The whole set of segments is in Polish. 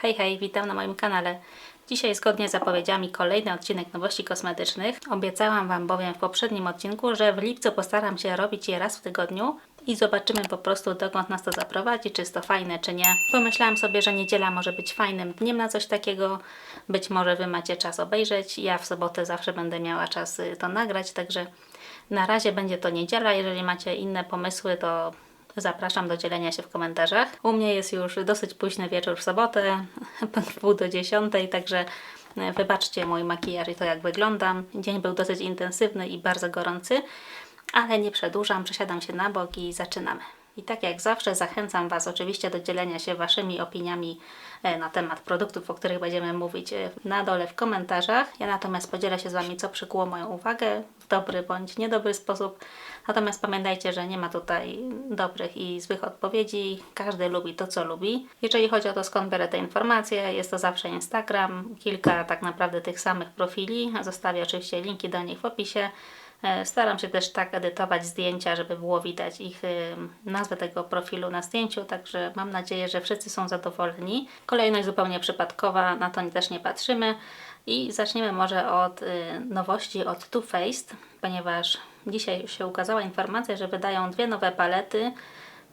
Hej, hej, witam na moim kanale. Dzisiaj zgodnie z zapowiedziami kolejny odcinek nowości kosmetycznych. Obiecałam Wam bowiem w poprzednim odcinku, że w lipcu postaram się robić je raz w tygodniu i zobaczymy po prostu dokąd nas to zaprowadzi, czy jest to fajne, czy nie. Pomyślałam sobie, że niedziela może być fajnym dniem na coś takiego. Być może Wy macie czas obejrzeć. Ja w sobotę zawsze będę miała czas y, to nagrać, także na razie będzie to niedziela. Jeżeli macie inne pomysły, to Zapraszam do dzielenia się w komentarzach. U mnie jest już dosyć późny wieczór w sobotę, pół do dziesiątej, także e, wybaczcie mój makijaż i to jak wyglądam. Dzień był dosyć intensywny i bardzo gorący, ale nie przedłużam, przesiadam się na bok i zaczynamy. I tak jak zawsze zachęcam Was oczywiście do dzielenia się Waszymi opiniami e, na temat produktów, o których będziemy mówić e, na dole w komentarzach. Ja natomiast podzielę się z Wami, co przykuło moją uwagę w dobry bądź niedobry sposób. Natomiast pamiętajcie, że nie ma tutaj dobrych i złych odpowiedzi. Każdy lubi to, co lubi. Jeżeli chodzi o to, skąd biorę te informacje, jest to zawsze Instagram. Kilka tak naprawdę tych samych profili. Zostawię oczywiście linki do nich w opisie. E, Staram się też tak edytować zdjęcia, żeby było widać ich y, nazwę tego profilu na zdjęciu, także mam nadzieję, że wszyscy są zadowoleni. Kolejność zupełnie przypadkowa, na to też nie patrzymy. I zaczniemy może od y, nowości od Too Faced, ponieważ dzisiaj się ukazała informacja, że wydają dwie nowe palety,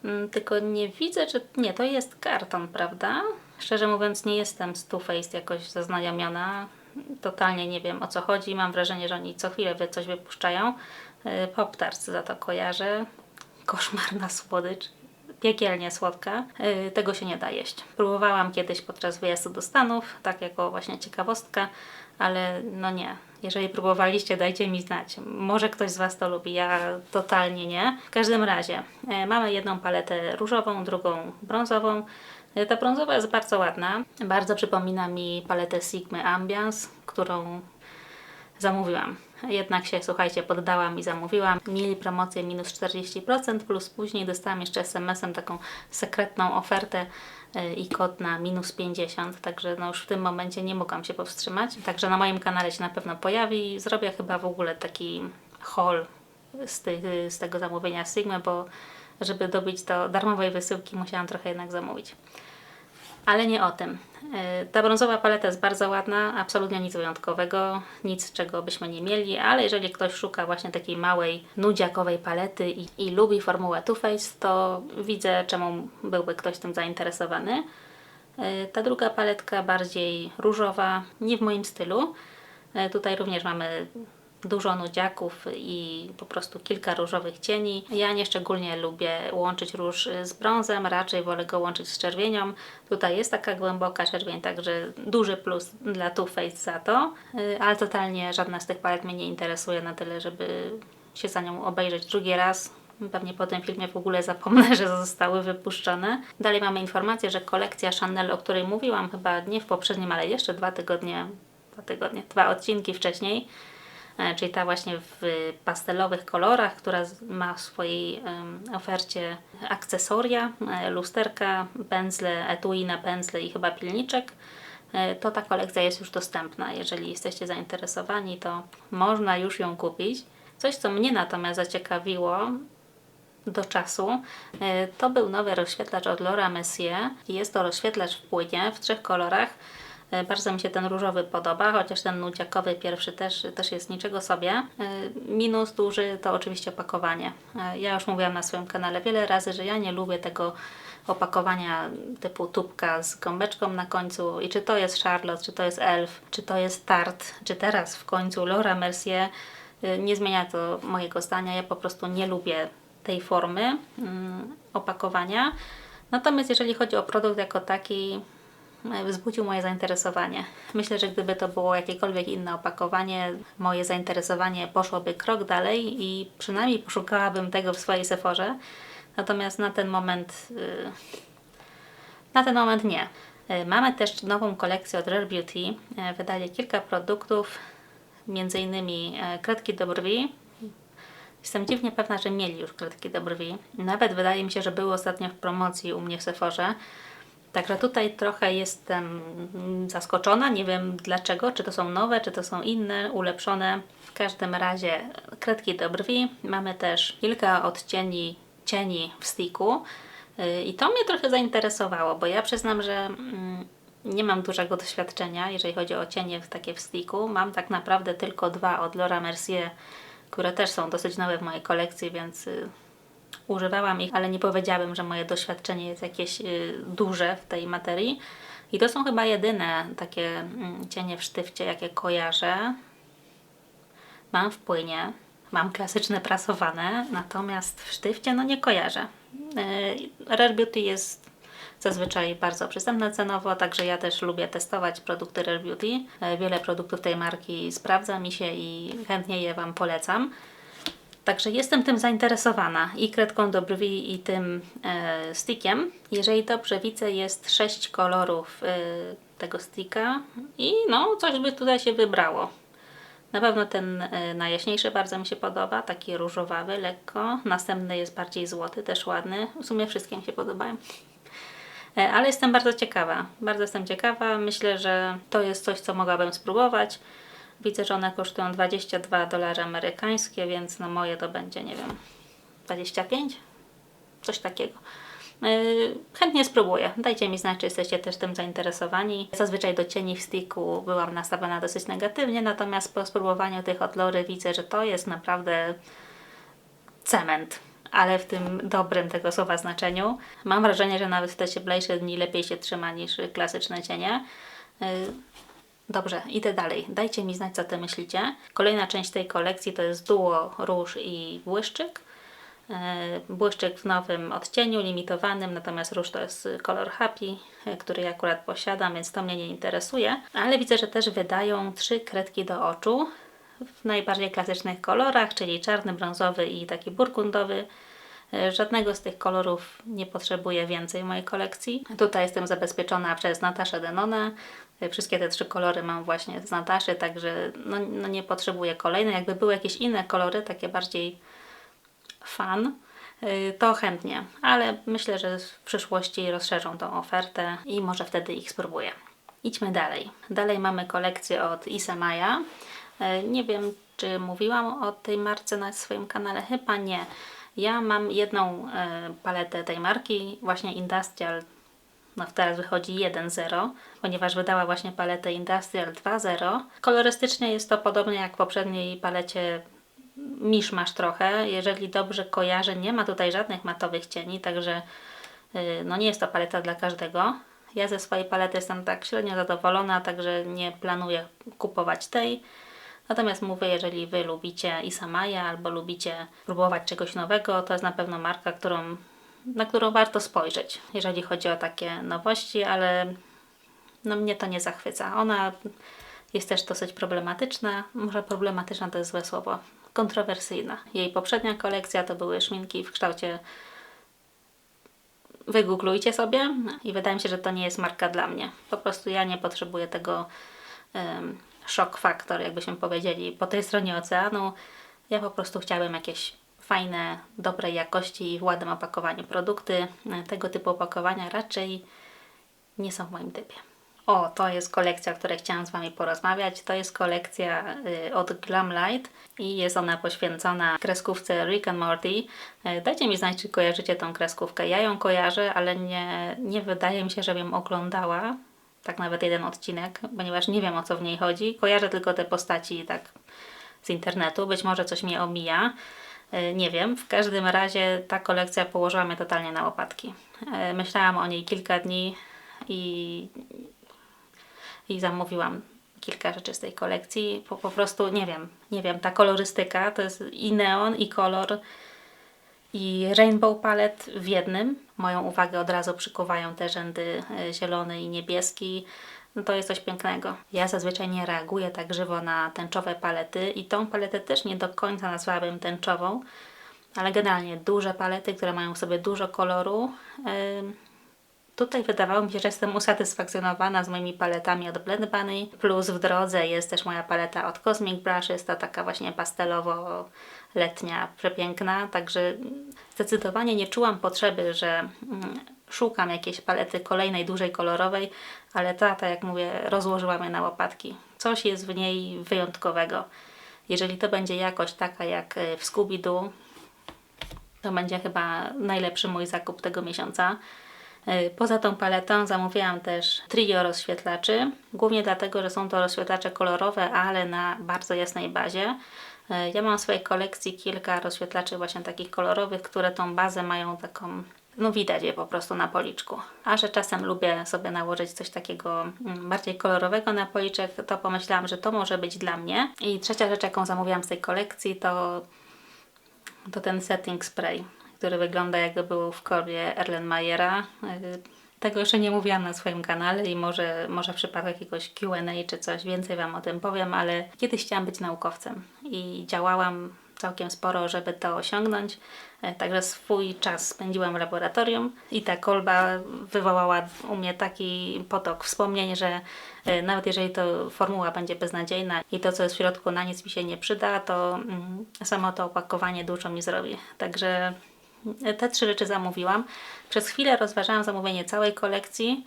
Mm, tylko nie widzę, czy nie, to jest karton, prawda? Szczerze mówiąc, nie jestem z Too Faced jakoś zaznajomiona. Totalnie nie wiem o co chodzi. Mam wrażenie, że oni co chwilę coś wypuszczają. Y, Pop-Tarts za to kojarzę. Koszmarna słodycz. Piekielnie słodka. Y, Tego się nie da jeść. Próbowałam kiedyś podczas wyjazdu do Stanów, tak jako właśnie ciekawostka, ale no nie. Jeżeli próbowaliście, dajcie mi znać. Może ktoś z Was to lubi, ja totalnie nie. W każdym razie e, mamy jedną paletę różową, drugą brązową. E, Ta brązowa jest bardzo ładna. Bardzo przypomina mi paletę Sigmy Ambiance, którą zamówiłam. Jednak się, słuchajcie, poddałam i zamówiłam. Mieli promocję minus 40%, plus później dostałam jeszcze SMS-em taką sekretną ofertę y, i kod na minus 50, także no już w tym momencie nie mogłam się powstrzymać. Także na moim kanale się na pewno pojawi. Zrobię chyba w ogóle taki haul z, z tego zamówienia Sigmy, bo żeby dobić to darmowej wysyłki musiałam trochę jednak zamówić. Ale nie o tym. Yy, Ta brązowa paleta jest bardzo ładna, absolutnie nic wyjątkowego, nic czego byśmy nie mieli, ale jeżeli ktoś szuka właśnie takiej małej, nudziakowej palety i, i lubi formułę Too Faced, to widzę czemu byłby ktoś tym zainteresowany. Yy, Ta druga paletka bardziej różowa, nie w moim stylu. Yy, Tutaj również mamy dużo nudziaków i po prostu kilka różowych cieni. Ja nie szczególnie lubię łączyć róż z brązem, raczej wolę go łączyć z czerwienią. Tutaj jest taka głęboka czerwień, także duży plus dla Too Faced za to, Yy, ale totalnie żadna z tych palet mnie nie interesuje na tyle, żeby się za nią obejrzeć drugi raz. Pewnie po tym filmie w ogóle zapomnę, że zostały wypuszczone. Dalej mamy informację, że kolekcja Chanel, o której mówiłam chyba nie w poprzednim, ale jeszcze dwa tygodnie, dwa tygodnie, dwa odcinki wcześniej, czyli ta właśnie w pastelowych kolorach, która ma w swojej ofercie akcesoria, e, lusterka, pędzle, etui na pędzle i chyba pilniczek. E, To ta kolekcja jest już dostępna. Jeżeli jesteście zainteresowani, to można już ją kupić. Coś, co mnie natomiast zaciekawiło, do czasu. E, To był nowy rozświetlacz od Laura Mercier. Jest to rozświetlacz w płynie w trzech kolorach. E, Bardzo mi się ten różowy podoba, chociaż ten nudziakowy pierwszy też, też jest niczego sobie. E, Minus duży to oczywiście opakowanie. E, Ja już mówiłam na swoim kanale wiele razy, że ja nie lubię tego opakowania typu tubka z gąbeczką na końcu i czy to jest Charlotte, czy to jest Elf, czy to jest Tarte, czy teraz w końcu Laura Mercier. Nie zmienia to mojego zdania. Ja po prostu nie lubię tej formy mm, opakowania. Natomiast jeżeli chodzi o produkt jako taki, wzbudził moje zainteresowanie. Myślę, że gdyby to było jakiekolwiek inne opakowanie, moje zainteresowanie poszłoby krok dalej i przynajmniej poszukałabym tego w swojej Sephorze. Natomiast na ten moment y, na ten moment nie. Y, Mamy też nową kolekcję od Rare Beauty. Wydali kilka produktów, między innymi e, kredki do brwi. Jestem dziwnie pewna, że mieli już kredki do brwi. Nawet wydaje mi się, że były ostatnio w promocji u mnie w Sephorze. Także tutaj trochę jestem mm, zaskoczona. Nie wiem dlaczego, czy to są nowe, czy to są inne, ulepszone. W każdym razie kredki do brwi. Mamy też kilka odcieni cieni w sticku. Yy, I to mnie trochę zainteresowało, bo ja przyznam, że mm, nie mam dużego doświadczenia, jeżeli chodzi o cienie takie w sticku. Mam tak naprawdę tylko dwa od Laura Mercier, które też są dosyć nowe w mojej kolekcji, więc y, używałam ich, ale nie powiedziałabym, że moje doświadczenie jest jakieś y, duże w tej materii. I to są chyba jedyne takie mm, cienie w sztywcie, jakie kojarzę. Mam w płynie, mam klasyczne prasowane, natomiast w sztywcie no nie kojarzę. Yy, Rare Beauty jest zazwyczaj bardzo przystępne cenowo, także ja też lubię testować produkty Rare Beauty. Yy, Wiele produktów tej marki sprawdza mi się i chętnie je Wam polecam. Także jestem tym zainteresowana i kredką do brwi i tym e, stickiem. Jeżeli dobrze widzę, jest sześć kolorów e, tego sticka i no coś by tutaj się wybrało. Na pewno ten e, najjaśniejszy bardzo mi się podoba, taki różowawy lekko. Następny jest bardziej złoty, też ładny. W sumie wszystkie mi się podobają. E, Ale jestem bardzo ciekawa. Bardzo jestem ciekawa. Myślę, że to jest coś, co mogłabym spróbować. Widzę, że one kosztują 22 dolary amerykańskie, więc no moje to będzie, nie wiem, 25? Coś takiego. Yy, chętnie spróbuję. Dajcie mi znać, czy jesteście też tym zainteresowani. Zazwyczaj do cieni w sticku byłam nastawiona dosyć negatywnie, natomiast po spróbowaniu tych od Lory widzę, że to jest naprawdę cement, ale w tym dobrym tego słowa znaczeniu. Mam wrażenie, że nawet w te cieplejsze dni lepiej się trzyma niż klasyczne cienie. Dobrze, idę dalej. Dajcie mi znać, co Ty myślicie. Kolejna część tej kolekcji to jest duo róż i błyszczyk. Yy, Błyszczyk w nowym odcieniu, limitowanym, natomiast róż to jest kolor Happy, yy, który ja akurat posiadam, więc to mnie nie interesuje. Ale widzę, że też wydają trzy kredki do oczu w najbardziej klasycznych kolorach, czyli czarny, brązowy i taki burgundowy. Yy, Żadnego z tych kolorów nie potrzebuję więcej w mojej kolekcji. Tutaj jestem zabezpieczona przez Nataszę Denona. Yy, Wszystkie te trzy kolory mam właśnie z Nataszy, także no, no nie potrzebuję kolejnych. Jakby były jakieś inne kolory, takie bardziej fan, y, to chętnie, ale myślę, że w przyszłości rozszerzą tą ofertę i może wtedy ich spróbuję. Idźmy dalej. Dalej mamy kolekcję od Isemaya. Y, Nie wiem, czy mówiłam o tej marce na swoim kanale, chyba nie. Ja mam jedną y, paletę tej marki, właśnie Industrial no teraz wychodzi 1.0, ponieważ wydała właśnie paletę Industrial 2.0. Kolorystycznie jest to podobnie jak w poprzedniej palecie miszmasz trochę. Jeżeli dobrze kojarzę, nie ma tutaj żadnych matowych cieni, także yy, no nie jest to paleta dla każdego. Ja ze swojej palety jestem tak średnio zadowolona, także nie planuję kupować tej. Natomiast mówię, jeżeli Wy lubicie Isamaja albo lubicie próbować czegoś nowego, to jest na pewno marka, którą, na którą warto spojrzeć, jeżeli chodzi o takie nowości, ale no mnie to nie zachwyca. Ona jest też dosyć problematyczna, może problematyczna to jest złe słowo, kontrowersyjna. Jej poprzednia kolekcja to były szminki w kształcie wygooglujcie sobie i wydaje mi się, że to nie jest marka dla mnie. Po prostu ja nie potrzebuję tego shock factor, jakbyśmy powiedzieli, po tej stronie oceanu. Ja po prostu chciałabym jakieś fajne, dobrej jakości i w ładnym opakowaniu produkty. Tego typu opakowania raczej nie są w moim typie. O, to jest kolekcja, o której chciałam z Wami porozmawiać. To jest kolekcja y, od Glamlight i jest ona poświęcona kreskówce Rick and Morty. Y, dajcie mi znać, czy kojarzycie tą kreskówkę. Ja ją kojarzę, ale nie, nie wydaje mi się, żebym oglądała tak nawet jeden odcinek, ponieważ nie wiem o co w niej chodzi. Kojarzę tylko te postaci tak z internetu. Być może coś mnie omija. Y, Nie wiem, w każdym razie ta kolekcja położyła mnie totalnie na łopatki. Y, Myślałam o niej kilka dni i i zamówiłam kilka rzeczy z tej kolekcji. Po, po prostu nie wiem, nie wiem, ta kolorystyka to jest i neon, i kolor, i rainbow palette w jednym. Moją uwagę od razu przykuwają te rzędy e, zielony i niebieski. No to jest coś pięknego. Ja zazwyczaj nie reaguję tak żywo na tęczowe palety i tą paletę też nie do końca nazwałabym tęczową, ale generalnie duże palety, które mają w sobie dużo koloru. Ym, Tutaj wydawało mi się, że jestem usatysfakcjonowana z moimi paletami od Blend Bunny, plus w drodze jest też moja paleta od Cosmic Brush, jest to taka właśnie pastelowo-letnia, przepiękna, także zdecydowanie nie czułam potrzeby, że mm, szukam jakiejś palety kolejnej, dużej, kolorowej, ale ta, tak jak mówię, rozłożyła mnie na łopatki. Coś jest w niej wyjątkowego. Jeżeli to będzie jakość taka jak y, w Scooby-Doo, to będzie chyba najlepszy mój zakup tego miesiąca. Y, Poza tą paletą zamówiłam też trio rozświetlaczy, głównie dlatego, że są to rozświetlacze kolorowe, ale na bardzo jasnej bazie. Y, Ja mam w swojej kolekcji kilka rozświetlaczy właśnie takich kolorowych, które tą bazę mają taką, no widać je po prostu na policzku. A że czasem lubię sobie nałożyć coś takiego mm, bardziej kolorowego na policzek, to pomyślałam, że to może być dla mnie. I trzecia rzecz, jaką zamówiłam z tej kolekcji, to to ten setting spray, który wygląda jakby był w korbie Erlenmeyera. Yy, Tego jeszcze nie mówiłam na swoim kanale i może, może w przypadku jakiegoś Q&A czy coś więcej Wam o tym powiem, ale kiedyś chciałam być naukowcem i działałam całkiem sporo, żeby to osiągnąć. E, Także swój czas spędziłam w laboratorium i ta kolba wywołała u mnie taki potok wspomnień, że e, nawet jeżeli to formuła będzie beznadziejna i to, co jest w środku, na nic mi się nie przyda, to mm, samo to opakowanie dużo mi zrobi. Także te trzy rzeczy zamówiłam. Przez chwilę rozważałam zamówienie całej kolekcji,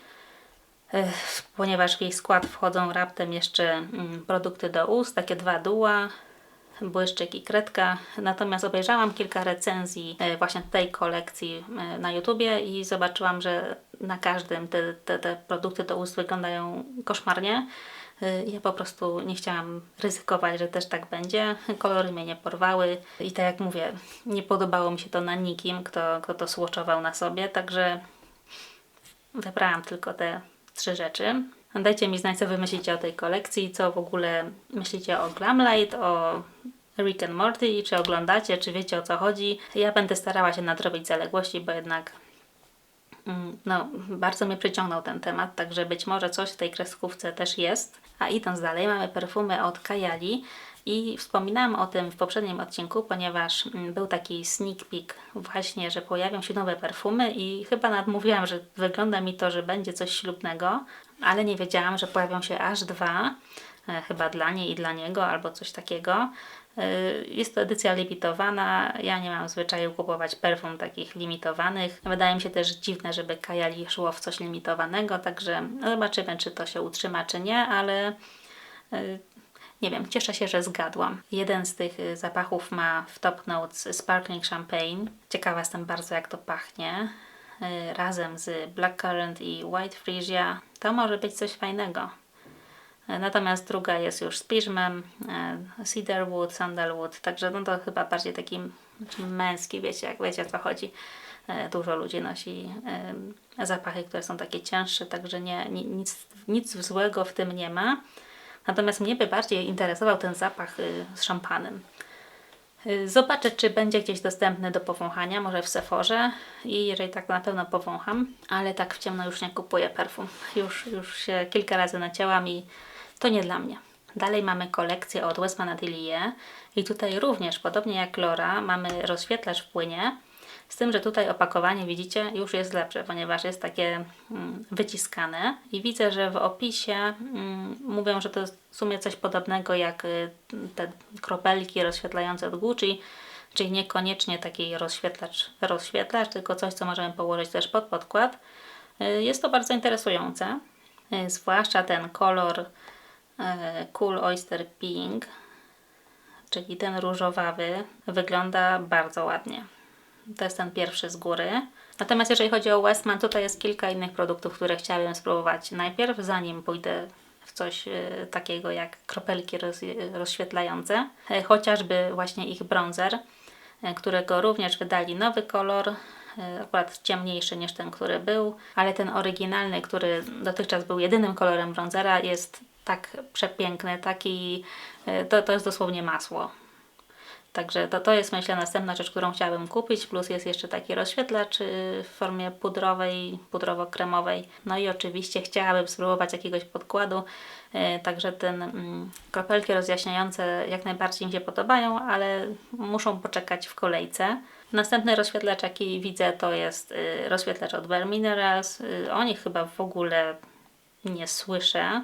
e, ponieważ w jej skład wchodzą raptem jeszcze mm, produkty do ust, takie dwa duła, błyszczyk i kredka. Natomiast obejrzałam kilka recenzji e, właśnie tej kolekcji e, na YouTubie i zobaczyłam, że na każdym te, te, te produkty do ust wyglądają koszmarnie. E, Ja po prostu nie chciałam ryzykować, że też tak będzie. Kolory mnie nie porwały i tak jak mówię, nie podobało mi się to na nikim, kto, kto to swatchował na sobie, także wybrałam tylko te trzy rzeczy. Dajcie mi znać, co wy myślicie o tej kolekcji, co w ogóle myślicie o Glamlight, o Rick and Morty, czy oglądacie, czy wiecie o co chodzi. Ja będę starała się nadrobić zaległości, bo jednak mm, no, bardzo mnie przyciągnął ten temat, także być może coś w tej kreskówce też jest. A idąc dalej, mamy perfumy od Kajali i wspominałam o tym w poprzednim odcinku, ponieważ mm, był taki sneak peek właśnie, że pojawią się nowe perfumy i chyba nadmówiłam, że wygląda mi to, że będzie coś ślubnego, ale nie wiedziałam, że pojawią się aż dwa, e, chyba dla niej i dla niego, albo coś takiego. E, Jest to edycja limitowana. Ja nie mam zwyczaju kupować perfum takich limitowanych. Wydaje mi się też dziwne, żeby Kajali szło w coś limitowanego, także zobaczymy, czy to się utrzyma, czy nie, ale e, nie wiem, cieszę się, że zgadłam. Jeden z tych y, zapachów ma w top notes Sparkling Champagne. Ciekawa jestem bardzo, jak to pachnie. Razem z Blackcurrant i White Freesia. To może być coś fajnego. Natomiast druga jest już z piżmem, y, cedarwood, sandalwood, także no to chyba bardziej taki męski, wiecie, jak wiecie o co chodzi. Y, Dużo ludzi nosi y, zapachy, które są takie cięższe, także nie, ni- nic, nic złego w tym nie ma. Natomiast mnie by bardziej interesował ten zapach z szampanem. Zobaczę, czy będzie gdzieś dostępny do powąchania, może w Sephorze i jeżeli tak, na pewno powącham, ale tak w ciemno już nie kupuję perfum. Już, już się kilka razy nacięłam i to nie dla mnie. Dalej mamy kolekcję od Westman Atelier i tutaj również, podobnie jak Lora, mamy rozświetlacz w płynie, z tym, że tutaj opakowanie, widzicie, już jest lepsze, ponieważ jest takie mm, wyciskane i widzę, że w opisie mm, mówią, że to jest w sumie coś podobnego jak y, te kropelki rozświetlające od Gucci, czyli niekoniecznie taki rozświetlacz, rozświetlacz, tylko coś, co możemy położyć też pod podkład. Y, Jest to bardzo interesujące, y, zwłaszcza ten kolor Cool Oyster Pink, czyli ten różowawy, wygląda bardzo ładnie. To jest ten pierwszy z góry. Natomiast jeżeli chodzi o Westman, tutaj jest kilka innych produktów, które chciałabym spróbować najpierw, zanim pójdę w coś e, takiego jak kropelki roz, rozświetlające. E, chociażby właśnie ich bronzer, e, którego również wydali nowy kolor, e, akurat ciemniejszy niż ten, który był, ale ten oryginalny, który dotychczas był jedynym kolorem bronzera, jest tak przepiękny, taki, e, to, to jest dosłownie masło. Także to, to jest myślę następna rzecz, którą chciałabym kupić, plus jest jeszcze taki rozświetlacz y, w formie pudrowej, pudrowo-kremowej. No i oczywiście chciałabym spróbować jakiegoś podkładu, y, także ten mm, kropelki rozjaśniające jak najbardziej mi się podobają, ale muszą poczekać w kolejce. Następny rozświetlacz jaki widzę to jest y, rozświetlacz od Bare Minerals. Y, O nich chyba w ogóle nie słyszę.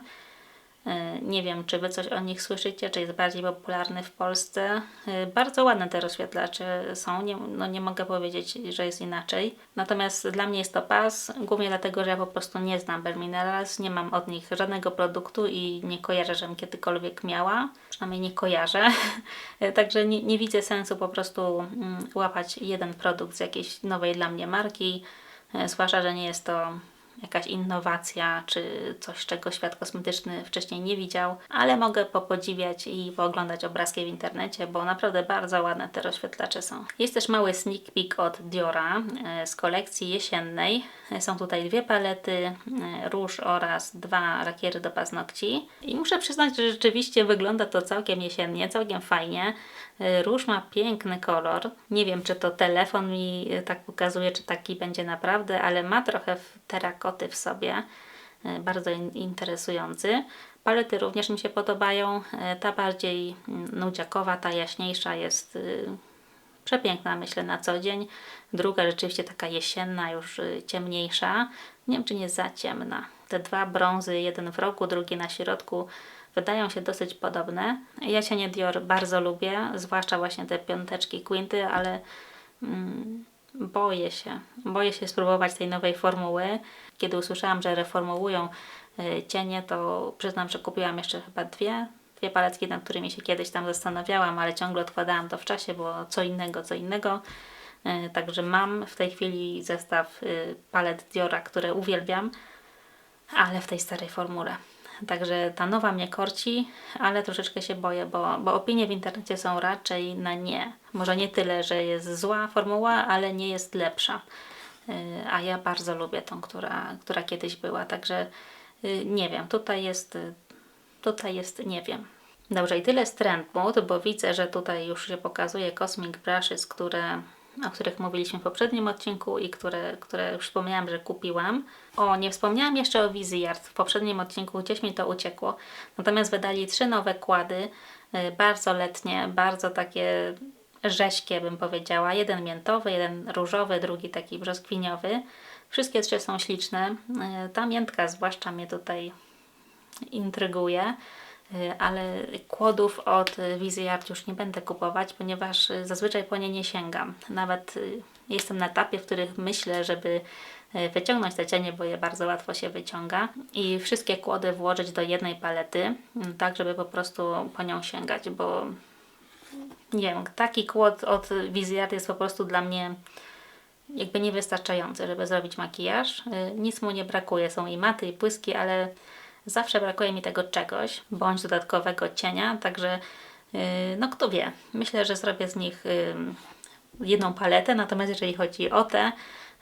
E, Nie wiem, czy Wy coś o nich słyszycie, czy jest bardziej popularny w Polsce. E, Bardzo ładne te rozświetlacze są, nie, no nie mogę powiedzieć, że jest inaczej. Natomiast dla mnie jest to pas, głównie dlatego, że ja po prostu nie znam Bare Minerals, nie mam od nich żadnego produktu i nie kojarzę, żebym kiedykolwiek miała. Przynajmniej nie kojarzę. E, Także nie, nie widzę sensu po prostu mm, łapać jeden produkt z jakiejś nowej dla mnie marki zwłaszcza, że nie jest to jakaś innowacja czy coś, czego świat kosmetyczny wcześniej nie widział, ale mogę popodziwiać i pooglądać obrazki w internecie, bo naprawdę bardzo ładne te rozświetlacze są. Jest też mały sneak peek od Diora e, z kolekcji jesiennej. E, Są tutaj dwie palety, e, róż oraz dwa lakiery do paznokci. I muszę przyznać, że rzeczywiście wygląda to całkiem jesiennie, całkiem fajnie. Róż ma piękny kolor. Nie wiem, czy to telefon mi e, tak pokazuje, czy taki będzie naprawdę, ale ma trochę terakoty w sobie. E, Bardzo in- interesujący. Palety również mi się podobają. E, Ta bardziej mm, nudziakowa, ta jaśniejsza jest y, przepiękna, myślę, na co dzień. Druga rzeczywiście taka jesienna, już y, ciemniejsza. Nie wiem, czy nie za ciemna. Te dwa brązy, jeden w rogu, drugi na środku, wydają się dosyć podobne. Ja cienie Dior bardzo lubię, zwłaszcza właśnie te piąteczki, quinty, ale mm, boję się. Boję się spróbować tej nowej formuły. Kiedy usłyszałam, że reformułują y, cienie, to przyznam, że kupiłam jeszcze chyba dwie, dwie paletki, nad którymi się kiedyś tam zastanawiałam, ale ciągle odkładałam to w czasie, bo co innego, co innego. Y, Także mam w tej chwili zestaw y, palet Diora, które uwielbiam, ale w tej starej formule. Także ta nowa mnie korci, ale troszeczkę się boję, bo, bo opinie w internecie są raczej na nie. Może nie tyle, że jest zła formuła, ale nie jest lepsza. Yy, A ja bardzo lubię tą, która, która kiedyś była. Także yy, nie wiem, tutaj jest, yy, tutaj jest nie wiem. Dobrze, i tyle z Trend Mood, bo widzę, że tutaj już się pokazuje Cosmic Brushes, które, o których mówiliśmy w poprzednim odcinku i które, które już wspomniałam, że kupiłam. O, nie wspomniałam jeszcze o Vizyard. W poprzednim odcinku gdzieś mi to uciekło. Natomiast wydali trzy nowe kłady, y, bardzo letnie, bardzo takie rześkie bym powiedziała. Jeden miętowy, jeden różowy, drugi taki brzoskwiniowy. Wszystkie trzy są śliczne. Y, Ta miętka zwłaszcza mnie tutaj intryguje, ale kłodów od Vizyard już nie będę kupować, ponieważ y, zazwyczaj po nie nie sięgam. Nawet y, jestem na etapie, w których myślę, żeby y, wyciągnąć te cienie, bo je bardzo łatwo się wyciąga i wszystkie kłody włożyć do jednej palety, mm, tak żeby po prostu po nią sięgać, bo nie wiem, taki kłod od Vizyard jest po prostu dla mnie jakby niewystarczający, żeby zrobić makijaż. Y, Nic mu nie brakuje, są i maty, i błyski, ale zawsze brakuje mi tego czegoś, bądź dodatkowego cienia, także y, no kto wie. Myślę, że zrobię z nich y, jedną paletę, natomiast jeżeli chodzi o te,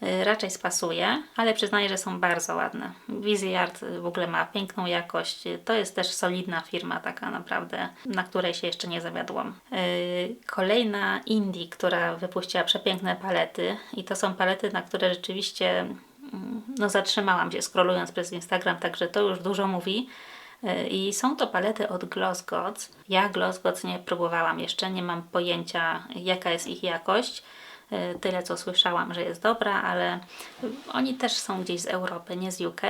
y, raczej spasuje, ale przyznaję, że są bardzo ładne. Vizyard w ogóle ma piękną jakość. To jest też solidna firma, taka naprawdę, na której się jeszcze nie zawiodłam. Y, Kolejna Indie, która wypuściła przepiękne palety i to są palety, na które rzeczywiście no zatrzymałam się scrollując przez Instagram, także to już dużo mówi. Y, I są to palety od Gloss Gods. Ja Gloss Gods nie próbowałam jeszcze, nie mam pojęcia jaka jest ich jakość. Y, Tyle co słyszałam, że jest dobra, ale oni też są gdzieś z Europy, nie z UK.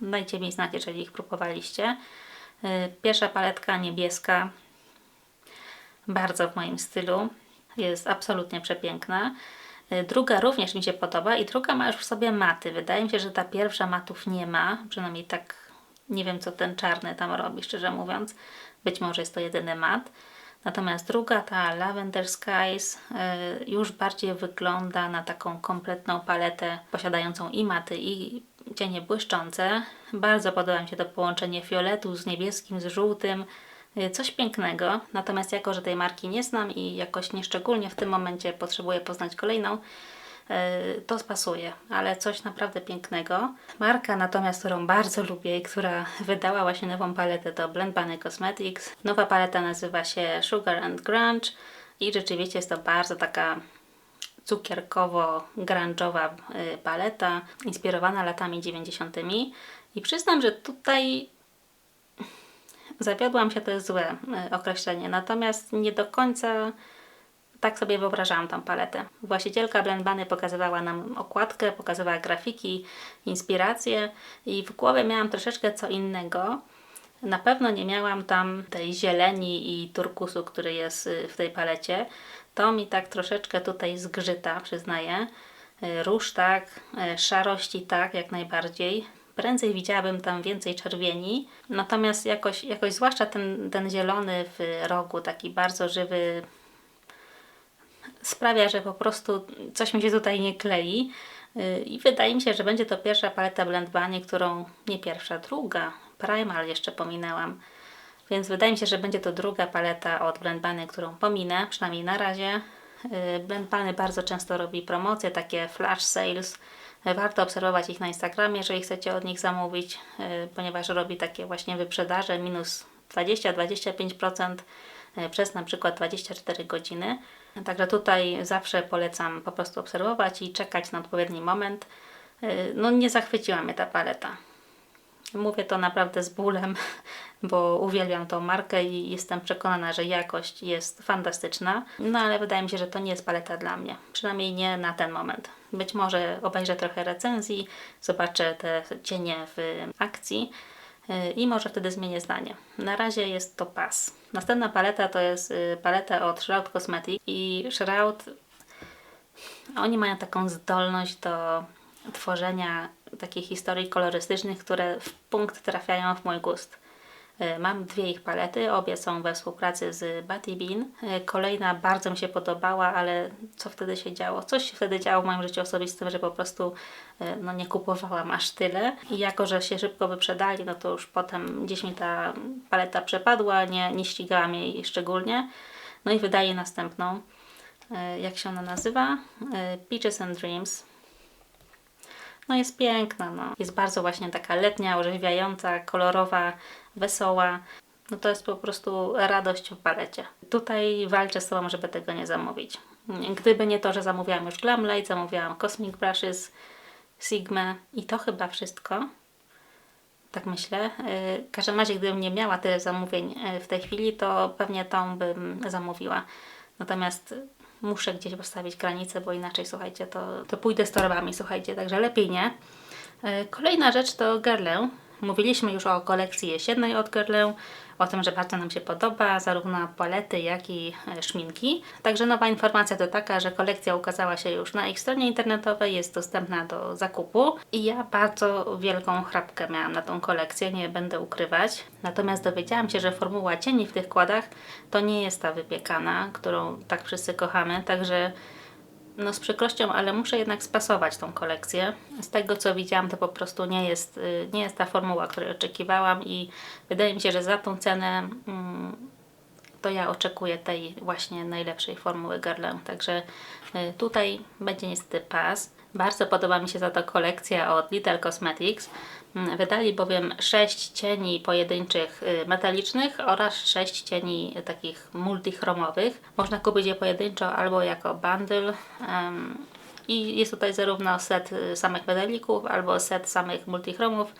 Dajcie mi znać, jeżeli ich próbowaliście. Y, Pierwsza paletka niebieska, bardzo w moim stylu. Jest absolutnie przepiękna. Y, Druga również mi się podoba i druga ma już w sobie maty. Wydaje mi się, że ta pierwsza matów nie ma, przynajmniej tak nie wiem co ten czarny tam robi, szczerze mówiąc. Być może jest to jedyny mat. Natomiast druga, ta Lavender Skies, y, już bardziej wygląda na taką kompletną paletę posiadającą i maty, i cienie błyszczące. Bardzo podoba mi się to połączenie fioletu z niebieskim, z żółtym. Y, Coś pięknego. Natomiast jako, że tej marki nie znam i jakoś nieszczególnie w tym momencie potrzebuję poznać kolejną, y, to spasuje, ale coś naprawdę pięknego. Marka natomiast, którą bardzo lubię i która wydała właśnie nową paletę to Blend Bunny Cosmetics. Nowa paleta nazywa się Sugar and Grunge i rzeczywiście jest to bardzo taka cukierkowo-grunge'owa y, paleta, inspirowana latami 90. I przyznam, że tutaj zawiodłam się, to jest złe y, określenie, natomiast nie do końca tak sobie wyobrażałam tą paletę. Właścicielka Blend Bunny pokazywała nam okładkę, pokazywała grafiki, inspiracje i w głowie miałam troszeczkę co innego. Na pewno nie miałam tam tej zieleni i turkusu, który jest y, w tej palecie. To mi tak troszeczkę tutaj zgrzyta, przyznaję. Y, Róż tak, szarości tak, jak najbardziej. Prędzej widziałabym tam więcej czerwieni, natomiast jakoś, jakoś zwłaszcza ten, ten zielony w rogu, taki bardzo żywy, sprawia, że po prostu coś mi się tutaj nie klei. Y, I wydaje mi się, że będzie to pierwsza paleta Blend Bunny, którą, nie pierwsza, druga, Primal jeszcze pominęłam. Więc wydaje mi się, że będzie to druga paleta od Blend Bunny, którą pominę, przynajmniej na razie. Y, Blend Bunny bardzo często robi promocje, takie flash sales. Warto obserwować ich na Instagramie, jeżeli chcecie od nich zamówić, y, ponieważ robi takie właśnie wyprzedaże minus 20-25% y, przez na przykład 24 godziny. Także tutaj zawsze polecam po prostu obserwować i czekać na odpowiedni moment. Y, No nie zachwyciła mnie ta paleta. Mówię to naprawdę z bólem, bo uwielbiam tą markę i jestem przekonana, że jakość jest fantastyczna. No ale wydaje mi się, że to nie jest paleta dla mnie. Przynajmniej nie na ten moment. Być może obejrzę trochę recenzji, zobaczę te cienie w akcji yy, i może wtedy zmienię zdanie. Na razie jest to pas. Następna paleta to jest yy, paleta od Shroud Cosmetics i Shroud oni mają taką zdolność do tworzenia takich historii kolorystycznych, które w punkt trafiają w mój gust. Y, Mam dwie ich palety, obie są we współpracy z Batty Bean. Y, Kolejna bardzo mi się podobała, ale co wtedy się działo? Coś się wtedy działo w moim życiu osobistym, że po prostu y, no, nie kupowałam aż tyle. I jako, że się szybko wyprzedali, no to już potem gdzieś mi ta paleta przepadła, nie, nie ścigałam jej szczególnie. No i wydaje następną. Jak się ona nazywa? Peaches and Dreams. No jest piękna, no. Jest bardzo właśnie taka letnia, orzeźwiająca, kolorowa, wesoła. No to jest po prostu radość w palecie. Tutaj walczę z sobą, żeby tego nie zamówić. Gdyby nie to, że zamówiłam już Glamlight, zamówiłam Cosmic Brushes, Sigma i to chyba wszystko. Tak myślę. Yy, W każdym razie, gdybym nie miała tyle zamówień yy, w tej chwili, to pewnie tą bym zamówiła. Natomiast muszę gdzieś postawić granicę, bo inaczej, słuchajcie, to, to pójdę z torbami, słuchajcie, także lepiej nie. Yy, Kolejna rzecz to Guerlain. Mówiliśmy już o kolekcji jesiennej od Guerlain, o tym, że bardzo nam się podoba, zarówno palety, jak i e, szminki. Także nowa informacja to taka, że kolekcja ukazała się już na ich stronie internetowej, jest dostępna do zakupu i ja bardzo wielką chrapkę miałam na tą kolekcję, nie będę ukrywać. Natomiast dowiedziałam się, że formuła cieni w tych kładach to nie jest ta wypiekana, którą tak wszyscy kochamy, także no z przykrością, ale muszę jednak spasować tą kolekcję. Z tego co widziałam, to po prostu nie jest, y, nie jest ta formuła, której oczekiwałam i wydaje mi się, że za tą cenę mm, to ja oczekuję tej właśnie najlepszej formuły Guerlain. Także y, tutaj będzie niestety pas. Bardzo podoba mi się za to kolekcja od Little Cosmetics. Wydali bowiem 6 cieni pojedynczych y, metalicznych oraz 6 cieni takich multichromowych. Można kupić je pojedynczo albo jako bundle. I jest tutaj zarówno set y, samych metalików, albo set samych multichromów,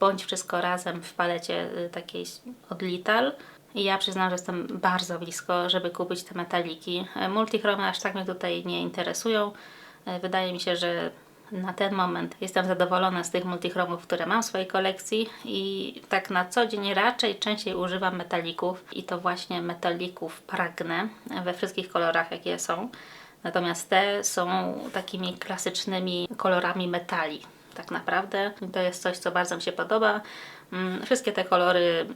bądź wszystko razem w palecie y, takiej od Little. I ja przyznam, że jestem bardzo blisko, żeby kupić te metaliki. Multichromy aż tak mnie tutaj nie interesują. Wydaje mi się, że na ten moment jestem zadowolona z tych multichromów, które mam w swojej kolekcji i tak na co dzień raczej częściej używam metalików i to właśnie metalików pragnę we wszystkich kolorach jakie są. Natomiast te są takimi klasycznymi kolorami metali. Tak naprawdę to jest coś, co bardzo mi się podoba. Mm, Wszystkie te kolory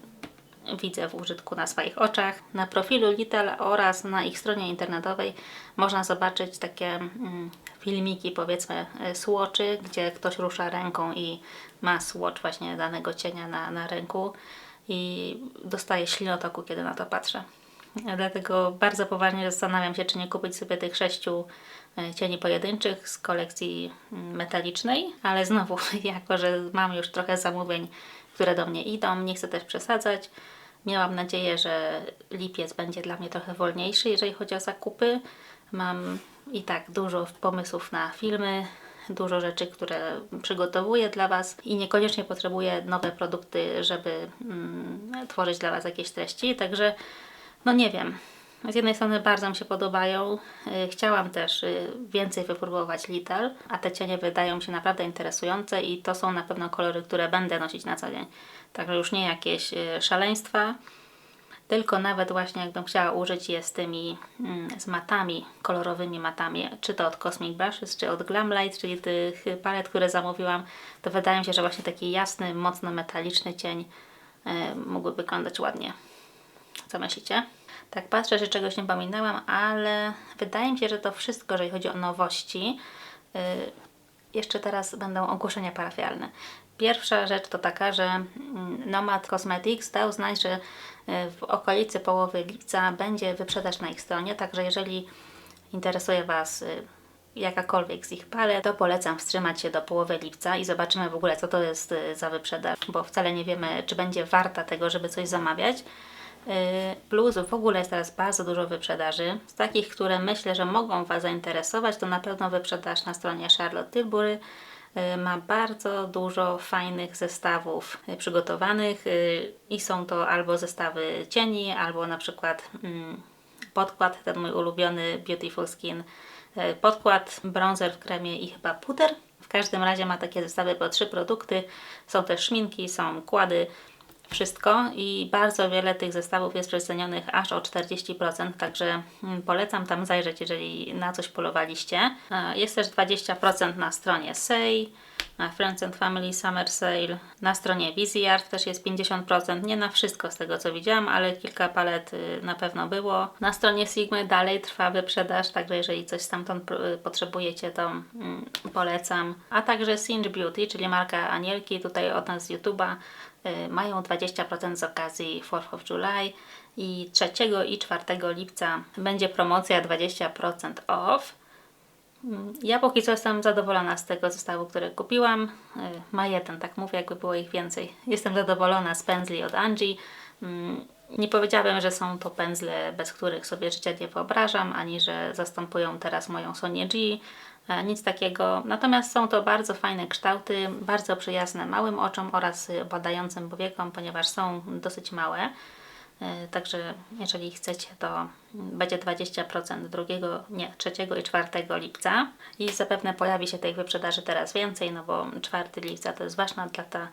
widzę w użytku na swoich oczach. Na profilu Little oraz na ich stronie internetowej można zobaczyć takie mm, filmiki, powiedzmy, y, słoczy, gdzie ktoś rusza ręką i ma swatch właśnie danego cienia na, na ręku i dostaje ślinotoku, kiedy na to patrzę. Dlatego bardzo poważnie zastanawiam się, czy nie kupić sobie tych sześciu e, cieni pojedynczych z kolekcji mm, metalicznej, ale znowu, jako że mam już trochę zamówień, które do mnie idą, nie chcę też przesadzać. Miałam nadzieję, że lipiec będzie dla mnie trochę wolniejszy, jeżeli chodzi o zakupy. Mam i tak dużo pomysłów na filmy, dużo rzeczy, które przygotowuję dla Was i niekoniecznie potrzebuję nowe produkty, żeby mm, tworzyć dla Was jakieś treści. Także, no nie wiem. Z jednej strony bardzo mi się podobają. Y, Chciałam też y, więcej wypróbować Little, a te cienie wydają mi się naprawdę interesujące i to są na pewno kolory, które będę nosić na co dzień. Także już nie jakieś y, szaleństwa, tylko nawet właśnie jakbym chciała użyć je z tymi mm, z matami, kolorowymi matami, czy to od Cosmic Brushes, czy od Glamlight, czyli tych palet, które zamówiłam, to wydaje mi się, że właśnie taki jasny, mocno metaliczny cień y, mógłby wyglądać ładnie. Co myślicie? Tak patrzę, że czegoś nie pamiętałam, ale wydaje mi się, że to wszystko, jeżeli chodzi o nowości. Yy, jeszcze teraz będą ogłoszenia parafialne. Pierwsza rzecz to taka, że mm, Nomad Cosmetics dał znać, że y, w okolicy połowy lipca będzie wyprzedaż na ich stronie, także jeżeli interesuje Was y, jakakolwiek z ich palet, to polecam wstrzymać się do połowy lipca i zobaczymy w ogóle, co to jest y, za wyprzedaż, bo wcale nie wiemy, czy będzie warta tego, żeby coś zamawiać. Y, Plus w ogóle jest teraz bardzo dużo wyprzedaży. Z takich, które myślę, że mogą Was zainteresować, to na pewno wyprzedaż na stronie Charlotte Tilbury. Y, Ma bardzo dużo fajnych zestawów y, przygotowanych y, i są to albo zestawy cieni, albo na przykład mm, podkład, ten mój ulubiony Beautiful Skin podkład, bronzer w kremie i chyba puder. W każdym razie ma takie zestawy po trzy produkty. Są też szminki, są kłady, wszystko i bardzo wiele tych zestawów jest przecenionych aż o 40%, także mm, polecam tam zajrzeć, jeżeli na coś polowaliście. E, Jest też 20% na stronie Say, na Friends and Family Summer Sale, na stronie Visyard też jest 50%, nie na wszystko z tego co widziałam, ale kilka palet y, na pewno było. Na stronie Sigmy dalej trwa wyprzedaż, także jeżeli coś stamtąd y, potrzebujecie, to mm, polecam. A także Singe Beauty, czyli marka Anielki, tutaj od nas z YouTube'a, mają 20% z okazji 4th of July i 3 i 4 lipca będzie promocja 20% off. Mm, Ja póki co jestem zadowolona z tego zestawu, który kupiłam. Y, Ma jeden, tak mówię, jakby było ich więcej. Jestem zadowolona z pędzli od Angie. Mm, Nie powiedziałabym, że są to pędzle, bez których sobie życia nie wyobrażam, ani że zastępują teraz moją Sonię G. E, Nic takiego. Natomiast są to bardzo fajne kształty, bardzo przyjazne małym oczom oraz badającym powiekom, ponieważ są dosyć małe. E, Także jeżeli chcecie, to będzie 20% drugiego, nie, 3 i 4 lipca i zapewne pojawi się tej wyprzedaży teraz więcej, no bo 4 lipca to jest ważna data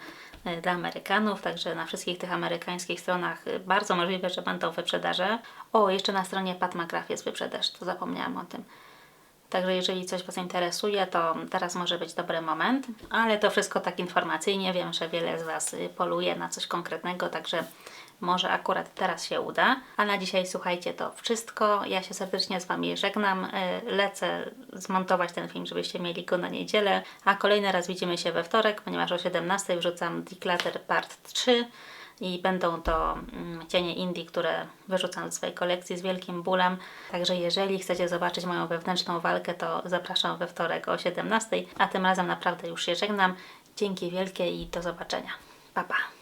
e, dla Amerykanów, także na wszystkich tych amerykańskich stronach bardzo możliwe, że będą wyprzedaże. O, jeszcze na stronie Pat McGrath jest wyprzedaż, to zapomniałam o tym. Także jeżeli coś Was interesuje, to teraz może być dobry moment, ale to wszystko tak informacyjnie. Wiem, że wiele z Was y, poluje na coś konkretnego, także może akurat teraz się uda. A na dzisiaj słuchajcie, to wszystko. Ja się serdecznie z Wami żegnam. Y, Lecę zmontować ten film, żebyście mieli go na niedzielę, a kolejny raz widzimy się we wtorek, ponieważ o 17 wrzucam Declutter Part 3 i będą to mm, cienie Indii, które wyrzucam z swojej kolekcji z wielkim bólem. Także jeżeli chcecie zobaczyć moją wewnętrzną walkę, to zapraszam we wtorek o 17, a tym razem naprawdę już się żegnam. Dzięki wielkie i do zobaczenia. Pa, pa.